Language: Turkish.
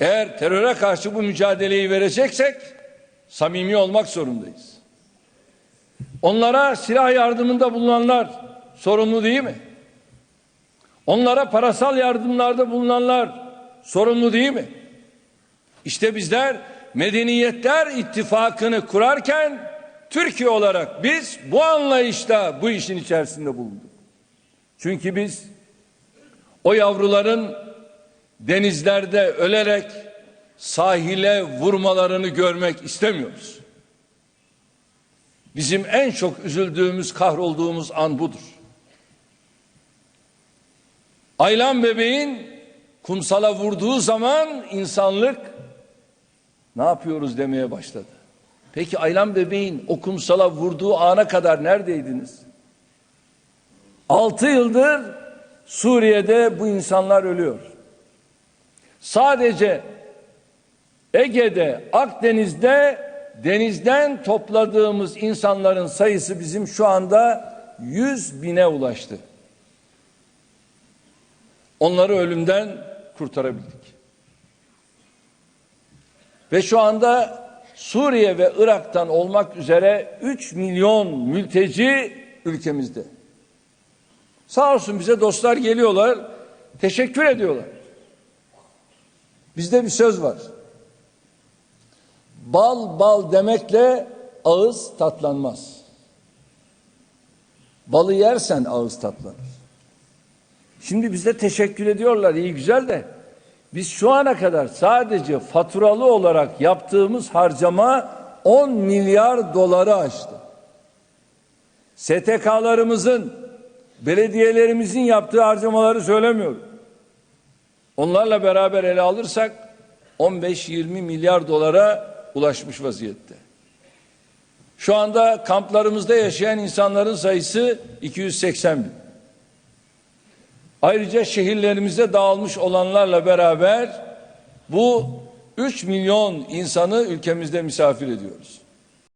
Eğer teröre karşı bu mücadeleyi vereceksek samimi olmak zorundayız. Onlara silah yardımında bulunanlar sorumlu değil mi? Onlara parasal yardımlarda bulunanlar sorumlu değil mi? İşte bizler Medeniyetler İttifakı'nı kurarken Türkiye olarak biz bu anlayışla bu işin içerisinde bulunduk. Çünkü biz o yavruların denizlerde ölerek sahile vurmalarını görmek istemiyoruz. Bizim en çok üzüldüğümüz, kahrolduğumuz an budur. Aylan bebeğin kumsala vurduğu zaman insanlık ne yapıyoruz demeye başladı. Peki Aylan bebeğin o kumsala vurduğu ana kadar neredeydiniz? Altı yıldır Suriye'de bu insanlar ölüyor. Sadece Ege'de, Akdeniz'de denizden topladığımız insanların sayısı bizim şu anda 100 bine ulaştı. Onları ölümden kurtarabildik. Ve şu anda Suriye ve Irak'tan olmak üzere 3 milyon mülteci ülkemizde. Sağ olsun bize dostlar geliyorlar, teşekkür ediyorlar. Bizde bir söz var. Bal bal demekle ağız tatlanmaz. Balı yersen ağız tatlanır. Şimdi bize teşekkür ediyorlar iyi güzel de biz şu ana kadar sadece faturalı olarak yaptığımız harcama 10 milyar doları aştı. STK'larımızın, belediyelerimizin yaptığı harcamaları söylemiyorum. Onlarla beraber ele alırsak 15-20 milyar dolara ulaşmış vaziyette. Şu anda kamplarımızda yaşayan insanların sayısı 280 bin. Ayrıca şehirlerimize dağılmış olanlarla beraber bu 3 milyon insanı ülkemizde misafir ediyoruz.